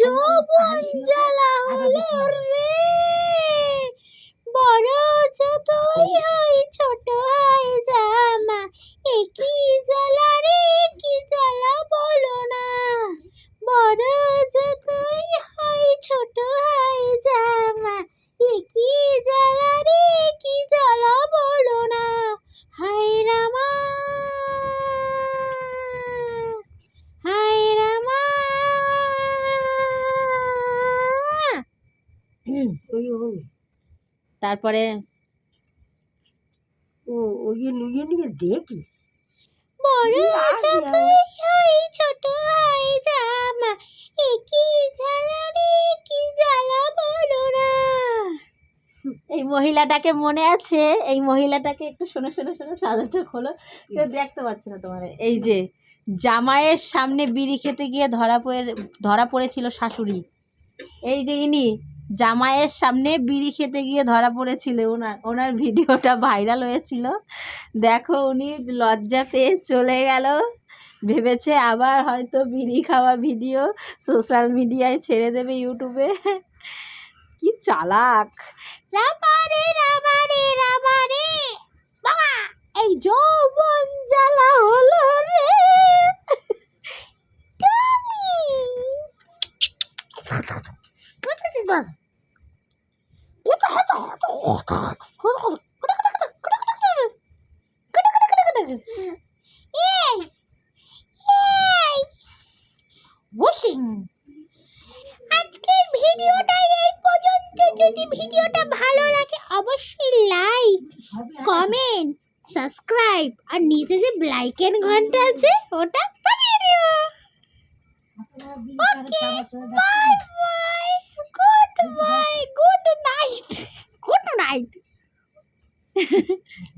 যৌবন জ্বালা হলো রে। বড় যতই হয় ছোট হয় জামা। এ কি জ্বালা রে কি জ্বালা বলো না। বড় যত তারপরে? ও ওই নুয়ে নিয়ে দেখি। বড় ছোট জামা এ কি জ্বালা রে কি জ্বালা বলো না। এই মহিলাটাকে মনে আছে এই মহিলাটাকে একটু শোনো শোনো শোনো চাদরটা খোলো। কেউ দেখতে পাচ্ছে না তোমার। এই যে জামাইয়ের সামনে বিড়ি খেতে গিয়ে ধরা পড়ে ধরা পড়েছিল শাশুড়ি। এই যে ইনি জামাইয়ের সামনে বিড়ি খেতে গিয়ে ধরা পড়েছিল। ওনার ওনার ভিডিওটা ভাইরাল হয়েছিল। দেখো, উনি লজ্জা পেয়ে চলে গেল। ভেবেছে আবার হয়তো বিড়ি খাওয়া ভিডিও সোশ্যাল মিডিয়ায় ছেড়ে দেবে ইউটিউবে। কি চালাক। এই যৌবন জ্বালা হলো রে। ভালো লাগে অবশ্যই কমেন্ট সাবস্ক্রাইব আর নিচে যে ব্লাইকের ঘণ্টা আছে ওটা দিও ওকে বাই died